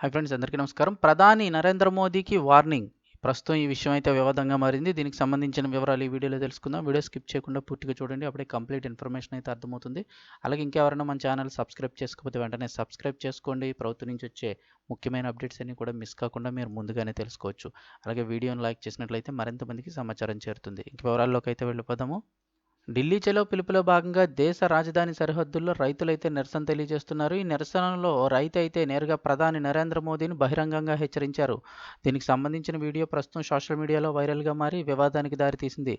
Hi friends అందరికీ నమస్కారం. ప్రధాని నరేంద్ర మోదీకి వార్నింగ్. ప్రస్తుతం ఈ విషయం అయితే వివాదంగా మారింది. దీనికి సంబంధించిన వివరాలు ఈ వీడియోలో తెలుసుకుందాం. వీడియో స్కిప్ చేయకుండా పూర్తిగా చూడండి. అప్పుడే కంప్లీట్ ఇన్ఫర్మేషన్ అయితే అర్థమవుతుంది. అలాగే ఇంకెవరైనా మన ఛానల్ సబ్స్క్రైబ్ చేసుకోకపోతే వెంటనే సబ్స్క్రైబ్ చేసుకోండి. ప్రభుత్వం నుంచి వచ్చే ముఖ్యమైన అప్డేట్స్ అన్ని కూడా మిస్ కాకుండా మీరు ముందుగానే తెలుసుకోవచ్చు. అలాగే వీడియోని లైక్ చేసినట్లయితే మరింత మందికి సమాచారం చేరుతుంది. ఇంక వివరాల్లోకి అయితే వెళ్ళిపోదాము. ఢిల్లీ చలో పిలుపులో భాగంగా దేశ రాజధాని సరిహద్దుల్లో రైతులైతే నిరసన తెలియజేస్తున్నారు. ఈ నిరసనలో రైతు అయితే నేరుగా ప్రధాని నరేంద్ర మోదీని బహిరంగంగా హెచ్చరించారు. దీనికి సంబంధించిన వీడియో ప్రస్తుతం సోషల్ మీడియాలో వైరల్గా మారి వివాదానికి దారితీసింది.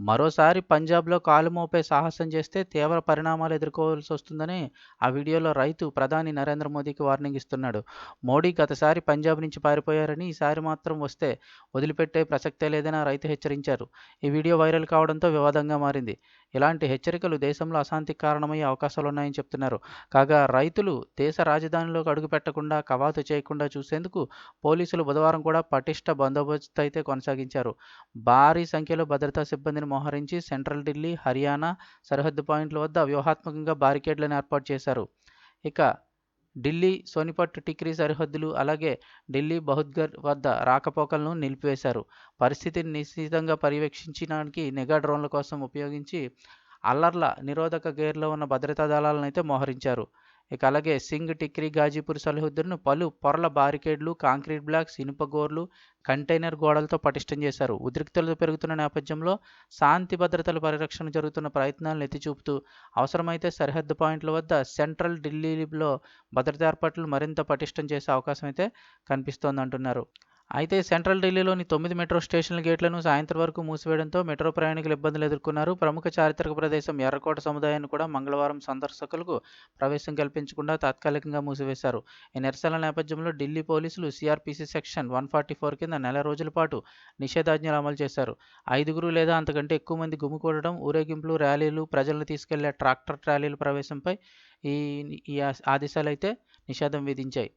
మరోసారి పంజాబ్లో కాలు మోపే సాహసం చేస్తే తీవ్ర పరిణామాలు ఎదుర్కోవాల్సి వస్తుందని ఆ వీడియోలో రైతు ప్రధాని నరేంద్ర మోదీకి వార్నింగ్ ఇస్తున్నాడు. మోడీ గతసారి పంజాబ్ నుంచి పారిపోయారని ఈసారి మాత్రం వస్తే వదిలిపెట్టే ప్రసక్తే లేదని రైతు హెచ్చరించారు. ఈ వీడియో వైరల్ కావడంతో వివాదంగా మారింది. ఇలాంటి హెచ్చరికలు దేశంలో అశాంతికి కారణమయ్యే అవకాశాలు ఉన్నాయని చెప్తున్నారు. కాగా రైతులు దేశ రాజధానిలోకి అడుగుపెట్టకుండా కవాతు చేయకుండా చూసేందుకు పోలీసులు బుధవారం కూడా పటిష్ట బందోబస్తు అయితే కొనసాగించారు. భారీ సంఖ్యలో భద్రతా సిబ్బందిని మోహరించి సెంట్రల్ ఢిల్లీ హర్యానా సరిహద్దు పాయింట్ల వద్ద వ్యూహాత్మకంగా బారికేడ్లను ఏర్పాటు చేశారు. ఇక ఢిల్లీ సోనిపట్ టిక్రీ సరిహద్దులు అలాగే ఢిల్లీ బహుద్గర్ వద్ద రాకపోకలను నిలిపివేశారు. పరిస్థితిని నిశ్చితంగా పర్యవేక్షించడానికి నిఘా డ్రోన్ల కోసం ఉపయోగించి అల్లర్ల నిరోధక గేర్లో ఉన్న భద్రతా దళాలను అయితే మోహరించారు. ఇక అలాగే సింగ్ టిక్రీ గాజీపూర్ సరిహద్దులను పలు పొరల బారికేడ్లు కాంక్రీట్ బ్లాక్స్ ఇనుపగోర్లు కంటైనర్ గోడలతో పటిష్టం చేశారు. ఉద్రిక్తలు పెరుగుతున్న నేపథ్యంలో శాంతి భద్రతల పరిరక్షణ జరుగుతున్న ప్రయత్నాలను ఎత్తిచూపుతూ అవసరమైతే సరిహద్దు పాయింట్ల వద్ద సెంట్రల్ ఢిల్లీలో భద్రతా ఏర్పాట్లు మరింత పటిష్టం చేసే అవకాశం అయితే కనిపిస్తోందంటున్నారు. అయితే సెంట్రల్ ఢిల్లీలోని తొమ్మిది మెట్రో స్టేషన్ల గేట్లను సాయంత్రం వరకు మూసివేయడంతో మెట్రో ప్రయాణికులు ఇబ్బందులు ఎదుర్కొన్నారు. ప్రముఖ చారిత్రక ప్రదేశం ఎర్రకోట సముదాయాన్ని కూడా మంగళవారం సందర్శకులకు ప్రవేశం కల్పించకుండా తాత్కాలికంగా మూసివేశారు. ఈ నిరసనల నేపథ్యంలో ఢిల్లీ పోలీసులు CrPC section one forty four కింద నెల రోజుల పాటు నిషేధాజ్ఞలు అమలు చేశారు. ఐదుగురు లేదా అంతకంటే ఎక్కువ మంది గుమికూడడం ఊరేగింపులు ర్యాలీలు ప్రజలను తీసుకెళ్ళే ట్రాక్టర్ ట్రాలీల ప్రవేశంపై ఈ ఈ ఆదేశాలు అయితే నిషేధం విధించాయి.